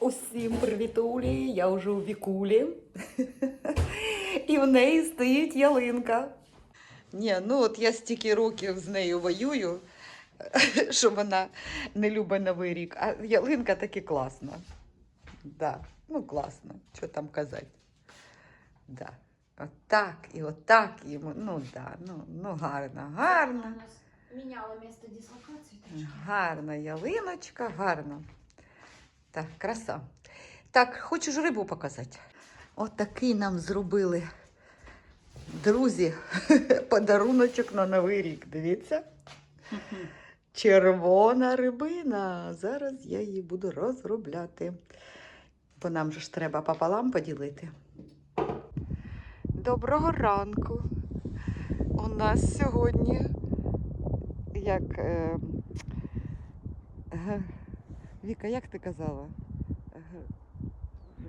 Усім привітулі, я вже у вікулі. І в неї стоїть ялинка. Ні, ну от я стільки років з нею воюю, що вона не любить новий рік. А ялинка таки класна. Да, ну класно, що там казати. Да. Отак і отак. І, ми- ну, да, ну, ну гарно, гарно. Нас меняла место. Гарна ялиночка, гарно. Так, краса. Так, хочеш рибу показати? Отакий нам зробили друзі подаруночок на Новий рік. Дивіться. Червона рибина. Зараз я її буду розробляти. Бо нам же ж треба пополам поділити. Доброго ранку. У нас сьогодні як. Е, ге- Віка, як ти казала?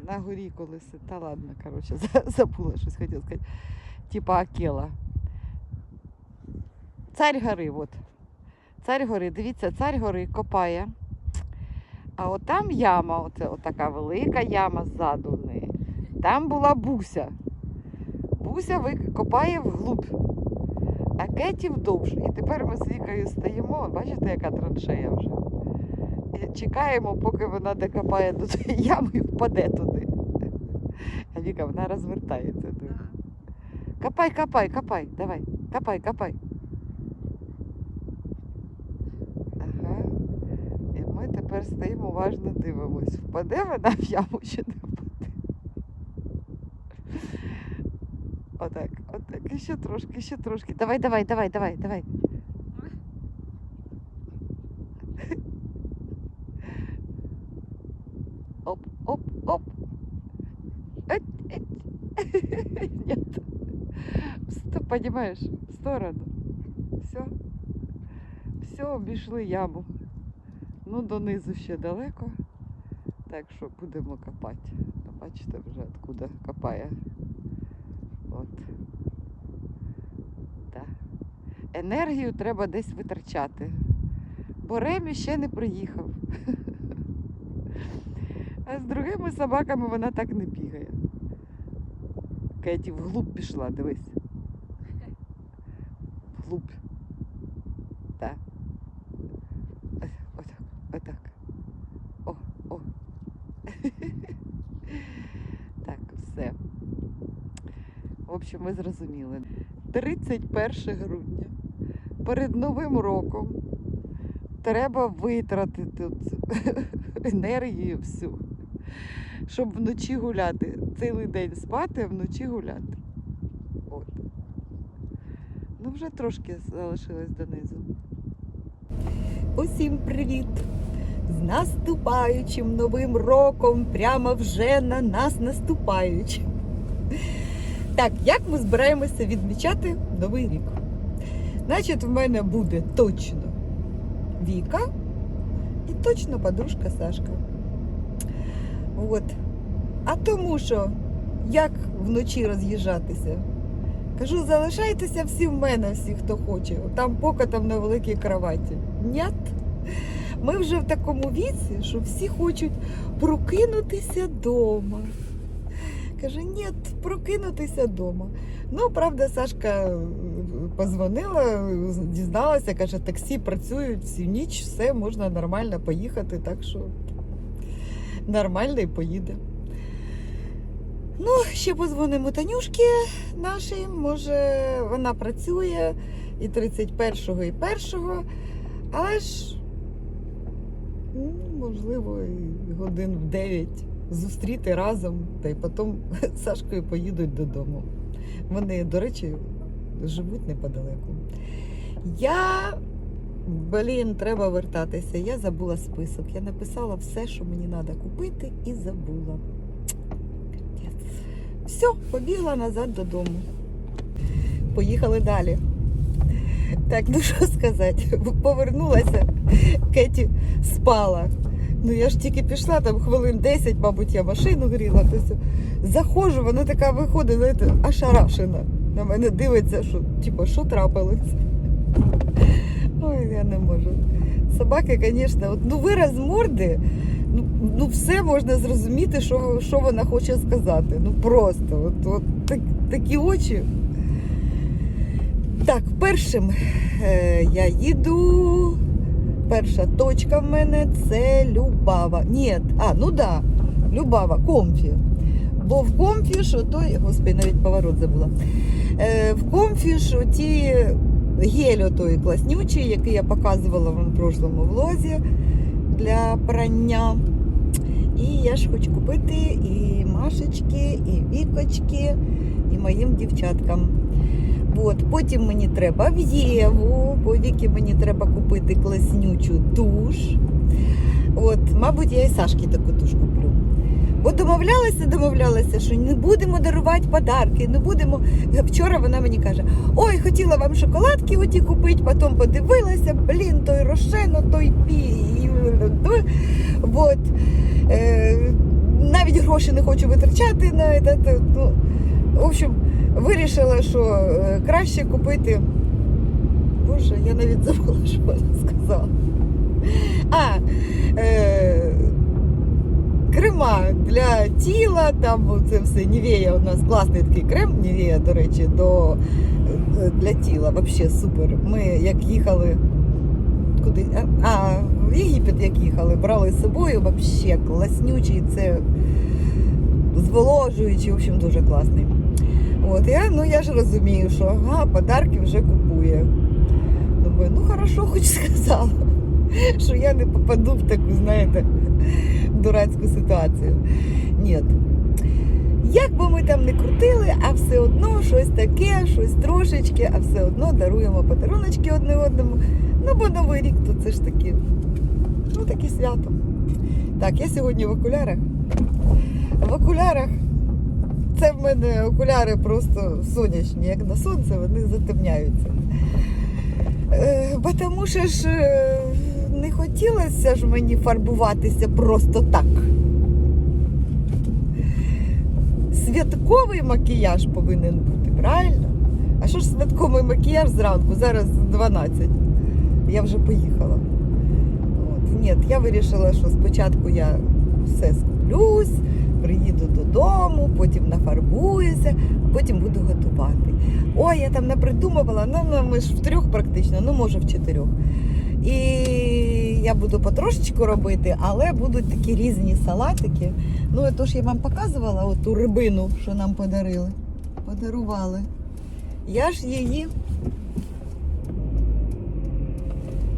На горі коли си- Та ладно, коротше, забула щось хотіла сказати. Типа Акела. Царь гори, от. Царь гори, дивіться, царь гори копає. А от там яма, оце отака велика яма ззаду в неї. Там була буся. Буся копає вглуб а Кеті вдовж. І тепер ми з Вікою стоїмо, бачите, яка траншея вже. Чекаємо, поки вона докопає до тієї ями і впаде туди. А Віка, вона розвертається. тут. Копай, копай, копай, давай, копай, копай. Ага. І ми тепер стоїмо, уважно дивимось, впаде вона в яму чи не впаде. Отак, отак, ще трошки, ще трошки. Давай, давай, давай, давай, давай. Понимаешь, в сторону. Все. Все, обійшли яму. Ну, донизу ще далеко. Так що будемо копати. Ну, Бачите вже откуда копає. От. Так. Енергію треба десь витрачати. Бо Ремі ще не приїхав. А з другими собаками вона так не бігає. Кеті вглуб пішла, дивись. Вглуб. Так. Отак, отак. О, о. Так, все. В общем, ви зрозуміли. 31 грудня. Перед Новим роком треба витратити енергію всю, щоб вночі гуляти. Цілий день спати, а вночі гуляти. Ну, вже трошки залишилось донизу. Усім привіт! З наступаючим новим роком, прямо вже на нас наступаючим. Так, як ми збираємося відмічати Новий рік? Значить, в мене буде точно Віка і точно подружка Сашка. От. А тому що, як вночі роз'їжджатися? Кажу, залишайтеся всі в мене, всі, хто хоче. Там поки там на великій кроваті. Нят. Ми вже в такому віці, що всі хочуть прокинутися вдома. Каже, ні, прокинутися вдома. Ну, правда, Сашка е, позвонила, дізналася, каже, таксі працюють всю ніч, все, можна нормально поїхати, так що нормально і поїде. Ну, ще позвонимо Танюшки нашій, може, вона працює і 31-го, і 1-го, але ж, можливо, і годин в 9 зустріти разом, та й потім з Сашкою поїдуть додому. Вони, до речі, живуть неподалеку. Я, блін, треба вертатися. Я забула список. Я написала все, що мені треба купити, і забула. Все, побігла назад додому. Поїхали далі. Так, ну що сказати, повернулася, Кеті спала. Ну я ж тільки пішла, там хвилин 10, мабуть, я машину гріла. То все. Заходжу, вона така виходить, знаєте, ошарашена. На мене дивиться, що типу, що трапилось. Ой, я не можу. Собаки, звісно, от, ну вираз морди, Ну, ну все можна зрозуміти, що, що вона хоче сказати. Ну просто, от, от так, такі очі. Так, першим е, я їду. Перша точка в мене це Любава. Ні, а, ну да, Любава, комфі. Бо в комфі, що той, господи, навіть поворот забула. Е, в комфі, що ті гель той класнючий, який я показувала вам в прошлому влозі для прання. І я ж хочу купити і Машечки, і Вікочки, і моїм дівчаткам. От, потім мені треба в Єву, бо Віки мені треба купити класнючу туш. От, мабуть, я і Сашки таку туш куплю. Бо домовлялися, домовлялися, що не будемо дарувати подарки, не будемо. Вчора вона мені каже: ой, хотіла вам шоколадки оті купити, потім подивилася, блін, той рошено, той пі. От. Е, навіть гроші не хочу витрачати на це. Ну, в общем, вирішила, що е, краще купити. Боже, я навіть забула, що вона сказала. А, е, крема для тіла, там це все Нівея у нас класний такий крем, Нівея, до речі, до, е, для тіла. Взагалі супер. Ми як їхали куди. А, в Єгипет як їхали, брали з собою, взагалі класнючий, це зволожуючий, в общем, дуже класний. От, я, ну я ж розумію, що ага, подарки вже купує. Думаю, ну хорошо, хоч сказала, що я не попаду в таку, знаєте, дурацьку ситуацію. Ні. Як би ми там не крутили, а все одно щось таке, щось трошечки, а все одно даруємо подаруночки одне одному. Ну, бо Новий рік то це ж таки, ну таке свято. Так, я сьогодні в окулярах. В окулярах це в мене окуляри просто сонячні, як на сонце, вони затемняються. Е, бо тому що ж е, не хотілося ж мені фарбуватися просто так. Святковий макіяж повинен бути, правильно? А що ж святковий макіяж зранку? Зараз 12. Я вже поїхала. Ні, я вирішила, що спочатку я все скуплюсь, приїду додому, потім нафарбуюся, а потім буду готувати. Ой, я там не придумувала, ну, ну ми ж в трьох практично, ну може в чотирьох. І я буду потрошечку робити, але будуть такі різні салатики. Ну, то ж я вам показувала оту рибину, що нам подарили. Подарували. Я ж її.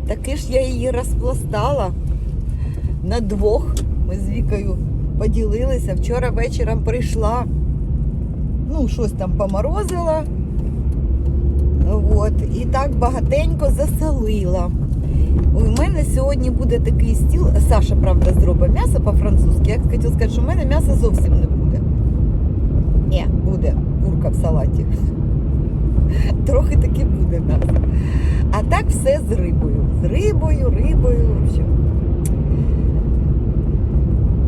Таки ж я її розпластала на двох. Ми з Вікою поділилися. Вчора вечором прийшла. Ну, щось там поморозила. От, і так багатенько засолила. У мене сьогодні буде такий стіл. Саша, правда, зробить м'ясо по-французьки. Я хотіла сказати, що в мене м'яса зовсім не буде. Ні, буде курка в салаті. Трохи таки буде м'ясо. А так все з рибою. З рибою, рибою. В общем.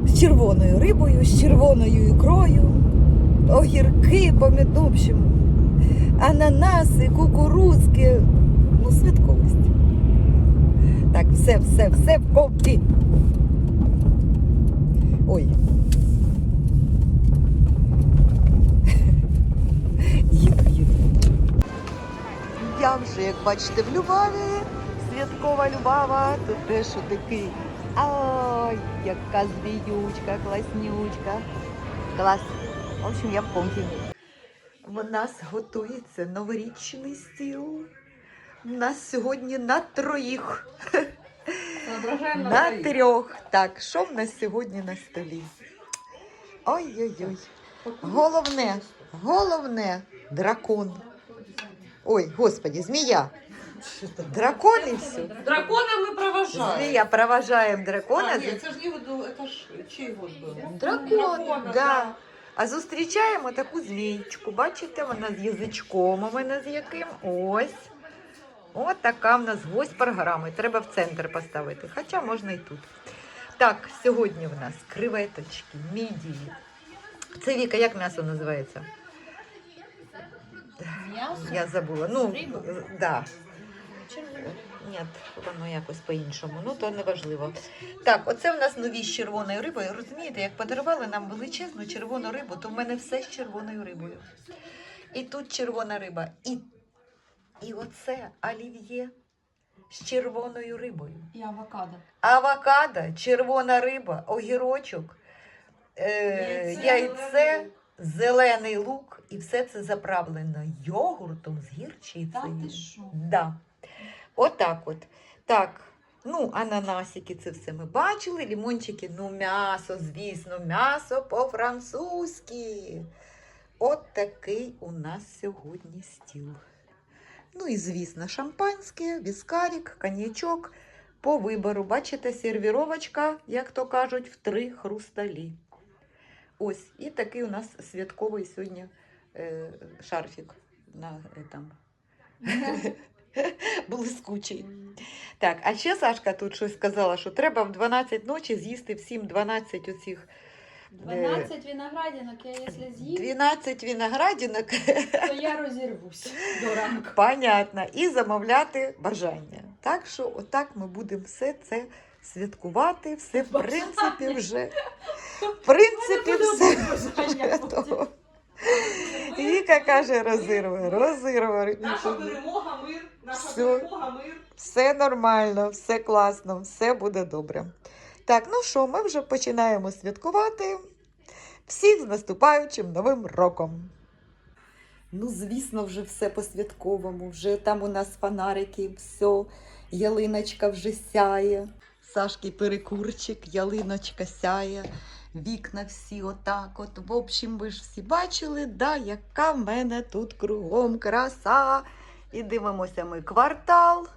З червоною рибою, з червоною ікрою, огірки, в общем, ананаси, кукурузки. Ну, святковість. Так, все, все, все в комплі. Ой. Їду, їду. Я вже, як бачите, в Любаві. Святкова Любава. Тут теж такий. Ой, яка звіючка, класнючка. Клас. В общем, я в комфі. У нас готується новорічний стіл. У нас сьогодні на троїх. На трьох. Так, що в нас сьогодні на столі? Ой-ой-ой. Головне, головне дракон. Ой, господи, змія. Дракон і все. Дракона мы провожаем. Змія, проважаємо дракона. А, нет, это же не году, это ж чей год был? Дракон, Дракона, да. А зустрічаємо таку змійчку. Бачите, вона з язичком у мене з яким. Ось. От така в нас гость програми. Треба в центр поставити. Хоча можна і тут. Так, сьогодні в нас креветочки, мідії. Це Віка, як м'ясо називається? Мясо? Я забула. Ну, Риба? да. ні, воно якось по-іншому. Ну, то не важливо. Так, оце в нас нові з червоною рибою. Розумієте, як подарували нам величезну червону рибу, то в мене все з червоною рибою. І тут червона риба. І, і оце олів'є з червоною рибою. І авокадо. Авокадо, червона риба, огірочок, е, Яйце, яйце, зелений лук, і все це заправлено йогуртом з Та гірчицею. ти що? Да. Отак от. Так. Ну, ананасики, це все ми бачили. Лімончики, ну, м'ясо, звісно, м'ясо по-французьки. От такий у нас сьогодні стіл. Ну і, звісно, шампанське, віскарік, коньячок по вибору. Бачите, сервіровочка, як то кажуть, в три хрусталі. Ось, і такий у нас святковий сьогодні е, шарфік на е, там. Блискучий. Так, а ще Сашка тут щось сказала, що треба в 12 ночі з'їсти всім 12 оцих 12 виноградинок, я якщо з'їм, 12 виноградинок, то я розірвусь до ранку. понятно, і замовляти бажання. Так що отак ми будемо все це святкувати, все в принципі вже. В принципі, все. бажання готово. Віка каже, розірве, розірве. Наша перемога, мир, наша Всё. перемога, мир. Все нормально, все класно, все буде добре. Так, ну що, ми вже починаємо святкувати. Всіх з наступаючим новим роком. Ну, звісно, вже все по-святковому. Вже там у нас фонарики, все, ялиночка вже сяє. Сашки перекурчик, ялиночка сяє. Вікна всі отак. От, в общем, ви ж всі бачили, да, яка в мене тут кругом краса. І дивимося ми квартал.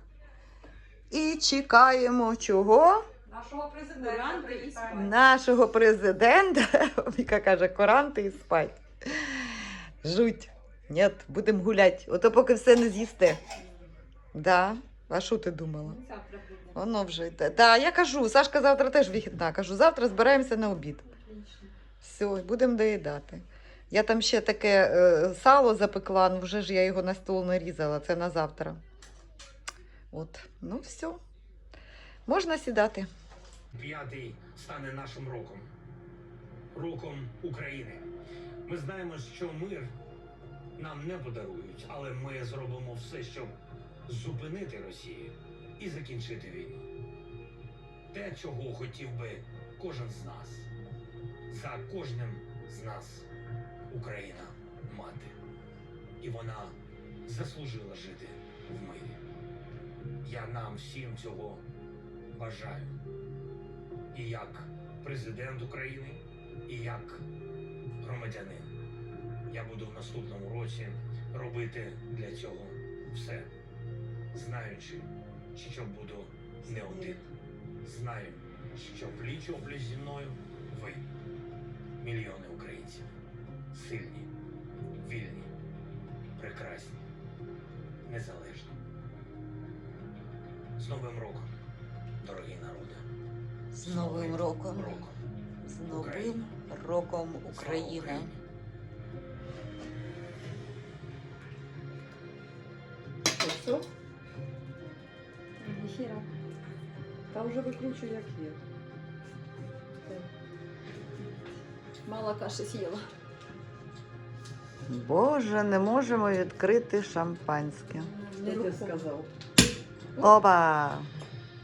І чекаємо чого? Нашого президента. І привітаємо. Нашого президента. Віка каже, коранти і спать. Жуть. Ні, будемо гуляти. Ото поки все не з'їсте. Да. А що ти думала? Завтра буде. Воно вже йде. Да, я кажу, Сашка завтра теж вихідна. Кажу, завтра збираємося на обід. Отлично. Все, будемо доїдати. Я там ще таке е, сало запекла, ну вже ж я його на стол нарізала, це на завтра. От, ну все. Можна сідати. П'ятий стане нашим роком, роком України. Ми знаємо, що мир нам не подарують, але ми зробимо все, щоб зупинити Росію і закінчити війну. Те, чого хотів би кожен з нас. За кожним з нас Україна мати. І вона заслужила жити в мирі. Я нам всім цього бажаю і як президент України, і як громадянин. Я буду в наступному році робити для цього все, знаючи, що буду не один. Знаю, що пліч опліч зі мною ви, мільйони українців, сильні, вільні, прекрасні, незалежні. З Новим роком, дорогі народи! З Новим роком. роком. З Новим роком Україна. Ніхіра. Та вже викручу, як є. Мало каші з'їла. Боже, не можемо відкрити шампанське. Не ти сказав? Оба!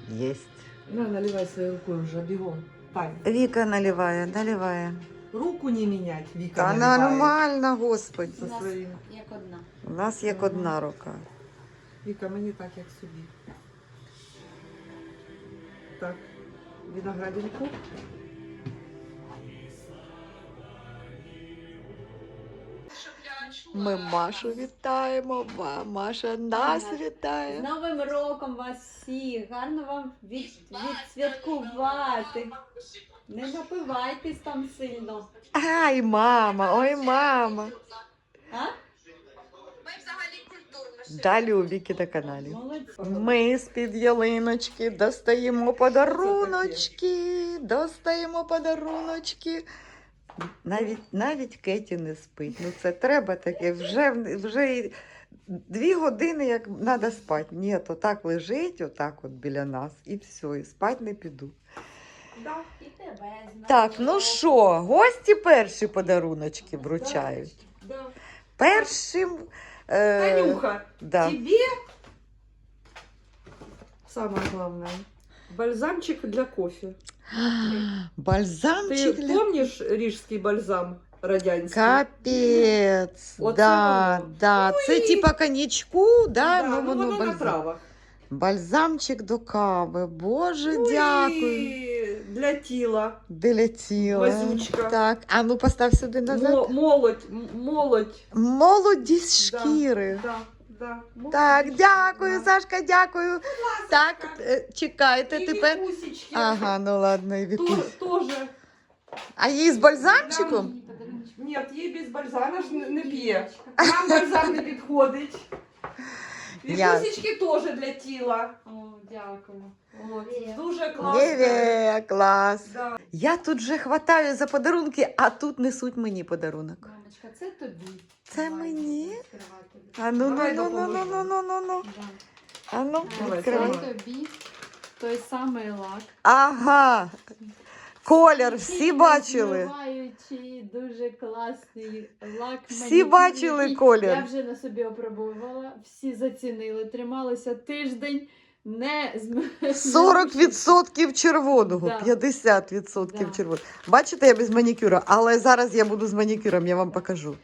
Єсть. На, наливай своєю рукою вже бігом. Тань, Віка наливає, наливає. руку не мінять, Віка Та наливає. нормально, господи. Со своїм. Як одна. У нас як одна рука. Віка, мені так, як собі. Так, виноградинку. Ми Машу вітаємо, Ва- Маша нас Ага. З вітає. Новим роком вас всіх! Гарно вам від, відсвяткувати. Не напивайтесь там сильно. Ай, мама, ой, мама. А? Далі у Віки на каналі. Ми з-під ялиночки достаємо подаруночки, достаємо подаруночки. Навіть, навіть Кеті не спить. Ну це треба таке. Вже, вже і Дві години як треба спати. Ні, то так лежить, отак от біля нас, і все, і спати не піду. Да. І тебе. Так, ну що, гості перші подаруночки вручають. Першим. Е, Танюха, да. тебе самое главное. Бальзамчик для кофе. Ты Бальзамчик. для- помнишь рижский бальзам радянський? Капець. Оце да, воно. да. Це і- типа коньячку, да, Да, ну ну, воно воно бальзам. Бальзамчик до кави. Боже, Ну дякую. Для тіла. Долетіла. Мазючка. Так, а ну постав сюди назад. Мо- молодь, м- молодь. Молодість Да. шкіри. Да, да. Молодь. Так, дякую, Да. Сашка, дякую. Так, е, чекайте І тепер. вікусечки. Ага, ну ладно, і То- віку. Тоже. А її з бальзамчиком? Ні, їй без бальзама ж не, не п'є. Нам бальзам не підходить. Вікусечки теж для тіла. О, дякую. От, дуже класно. Єве, клас. Да. Я тут вже хватаю за подарунки, а тут несуть мені подарунок. Мамочка, це тобі. Це Давай, мені? А ну ну Давай ну ну ну допоможу. ну ну ну ну. Да. А ну, Давай, відкривай. Це тобі той самий лак. Ага. Колір, всі бачили. Змиваючий, дуже класний лак. Всі бачили колір. Я вже на собі опробувала, всі зацінили, трималися тиждень, не зм... 40% червоного, Да. 50% Да. червоного. Бачите, я без манікюра, але зараз я буду з манікюром, я вам покажу.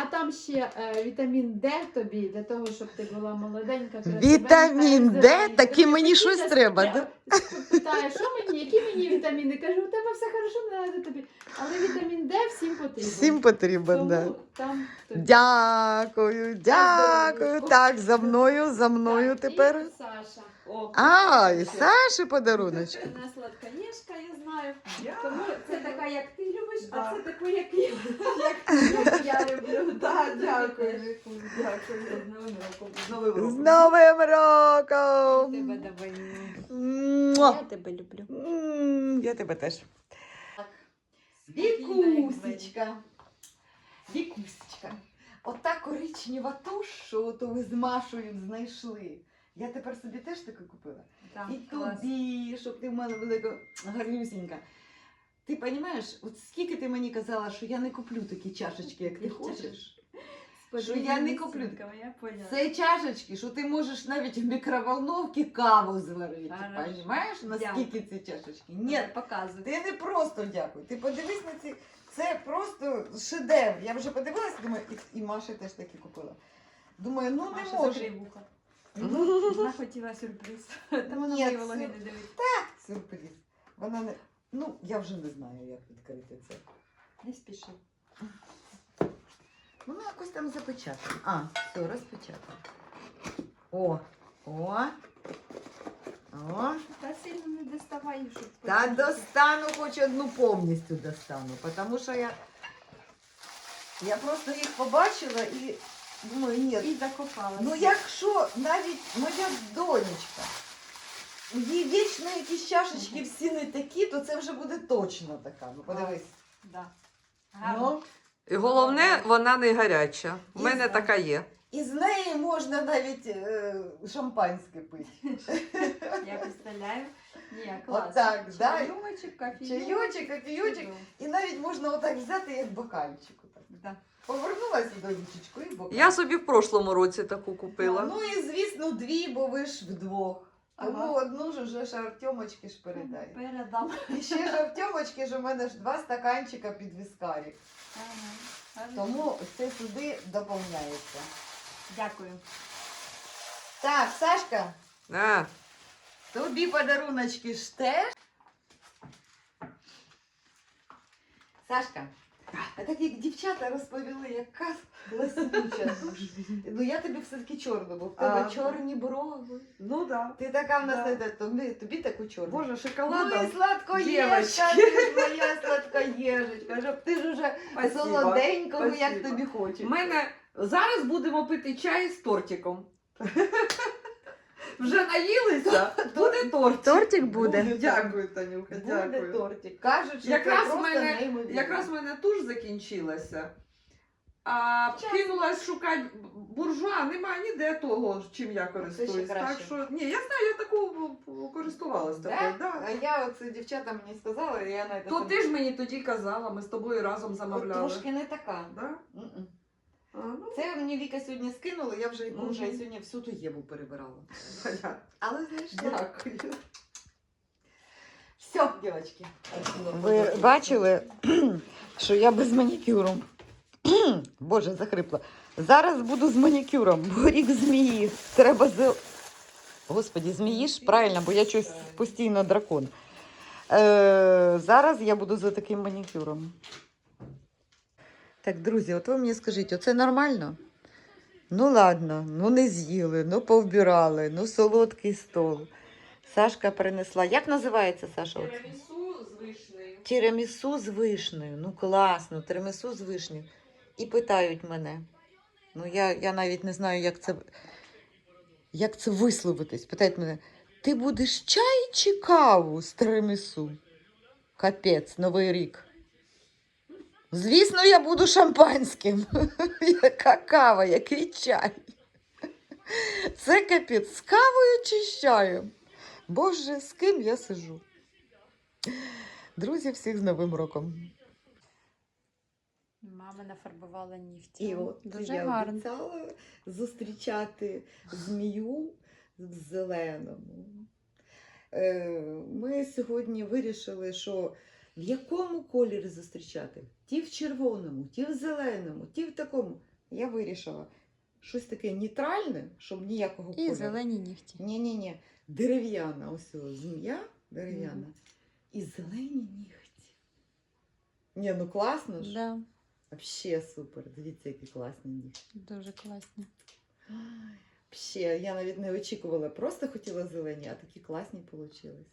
А там ще е, вітамін Д тобі, для того, щоб ти була молоденька, красивенька, Вітамін Д, розвиваєшся. таки мені такі щось зараз треба, прям Питає, що мені, які мені вітаміни? Кажу, у тебе все хорошо, не треба тобі. Але вітамін Д всім потрібен. Всім потрібен, Тому да. там тобі. Дякую, дякую. Так, за мною, за мною Так, тепер. І Саша. О, А, і. Саші подаруночки. Вона сладкоєшка, я знаю. Тому це така, як ти любиш, а це таку, як я, як я люблю. Да, дякую. Дякую. З Новим роком. З Новим роком. Тебе давай. Муа. Я тебе люблю. М, Я тебе теж. Вікусечка. Вікусечка. Ота коричнева туш, що то ви з Машою знайшли. Я тепер собі теж таку купила. Так, І клас. тобі, щоб ти в мене була гарнюсінька. Ти розумієш, от скільки ти мені казала, що я не куплю такі чашечки, як ти хочеш. Що я не куплю. Я. Це чашечки, що ти можеш навіть в мікроволновці каву зварити. Розумієш, наскільки ці чашечки? Ні, показуй. ти не просто дякуй. Ти подивись на ці. Це просто шедевр. Я вже подивилася, думаю, і, і Маша теж такі купила. Думаю, ну не вуха. Вона хотіла сюрприз. Та вона Ні, мої це- вологи не дивиться. Сюрприз. Вона не. Ну, я вже не знаю, як відкрити це. Не спіши. Воно якось там запечатано. А, все, розпечатано. О, о. О. Та сильно не доставай, щоб Та потім- достану хоч одну повністю достану, тому що я, я просто їх побачила і думаю, ні. І закопалася. Ну якщо навіть моя донечка, їй вічно якісь чашечки всі не такі, то це вже буде точно така. Ну подивись. Да. Гарно. Ну, І головне, вона не гаряча. У І мене знаю. така є. і з неї можна навіть е, шампанське пити. Я представляю. Ні, клас. Отак, да. Чайочок, кофійок. Чайочок, кофійочок. Чудово. І навіть можна отак взяти, як бокальчик. Отак. Да. Повернулася до ручечку і бокальчик. Я собі в прошлому році таку купила. Ну і звісно, дві, бо ви ж вдвох. Тому Ага. одну ж уже ж Артемочки ж передай. Передам. І ще ж Артемочки ж у мене ж два стаканчика під віскарі. Ага. Тому це сюди доповняється. Дякую. Так, Сашка, А, тобі подаруночки ж теж. Сашка, а так як дівчата розповіли, яка класнюча душ. Ну я тобі все-таки чорну, бо в тебе А. чорні брови. Ну да. Ти така в нас Да. не тобі, тобі таку чорну. Боже, Ну шоколадом. і сладкоєшка, Дівочки. ти ж моя сладкоєжечка, щоб ти ж уже Спасибо. солоденького, як Спасибо. тобі хочеться. У мене зараз будемо пити чай з тортиком. Вже наїлися, буде торт. Тортик Дякую, Танюха, Буде дякую. тортик. Кажуть, що Якраз це в просто мене- неймовірно. Якраз в мене туш закінчилася. А Час. кинулась шукати буржуа, немає ніде того, чим я користуюсь. Так що ні, я знаю, я таку користувалась такою. Да? А я оце дівчата мені сказала, і я на це То ти ж мені тоді казала, ми з тобою разом замовляли. трошки не така. Да? М-м. А, ну, Це мені Віка сьогодні скинула, я вже, Мгм. вже сьогодні всю ту єву перебирала. Але знаєш, Дякую. Все, дівчатки. Ви бачили, що я без манікюру. Боже, захрипла. Зараз буду з манікюром, бо рік змії. Треба з. Господі, змії ж правильно, бо я щось постійно дракон. Е, зараз я буду за таким манікюром. Так, друзі, от ви мені скажіть, оце нормально? Ну ладно, ну не з'їли, ну повбирали, ну солодкий стол. Сашка принесла. Як називається Саша? Тірамісу з вишнею. Тірамісу з вишнею. Ну класно, тірамісу з вишнею. І питають мене. Ну, я, я навіть не знаю, як це, як це висловитись. Питають мене: ти будеш чай чи каву з тірамісу? Капець, Новий рік. Звісно, я буду шампанським. Яка кава, який чай. Це капець з кавою чи з чаєм? Боже, з ким я сижу? Друзі, всіх з Новим роком. Мама нафарбувала нігті. І от Дуже я гарно. обіцяла зустрічати змію в зеленому. Е, Ми сьогодні вирішили, що в якому кольорі зустрічати? Ті в червоному, ті в зеленому, ті в такому. Я вирішила щось таке нейтральне, щоб ніякого І кольору. зелені нігті. Ні-ні-ні, дерев'яна, ось змія дерев'яна. І зелені нігті. Ні, ну класно ж. Да, Вообще супер. Дивіться, які класні нігті. дуже класні. Вообще, я навіть не очікувала, просто хотіла зелені, а такі класні вийшли.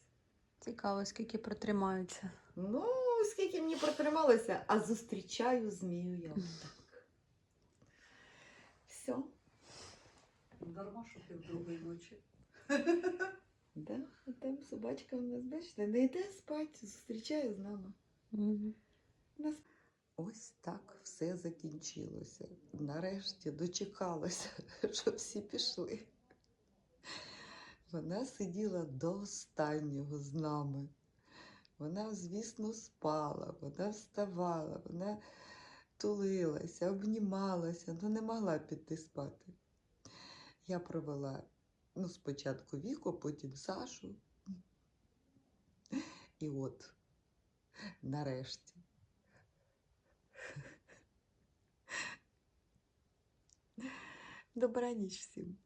Цікаво, скільки протримаються. Ну, скільки мені протрималося, а зустрічаю змію я так. Все. Дарма, що ти в другої ночі. Да? Там собачка у нас, бачите, не йде спать, зустрічає з нами. Мгм. Нас... Ось так все закінчилося. Нарешті дочекалася, що всі пішли. Вона сиділа до останнього з нами. Вона, звісно, спала, вона вставала, вона тулилася, обнімалася, але не могла піти спати. Я провела ну, спочатку Віку, потім Сашу. І от, нарешті. Добраніч всім.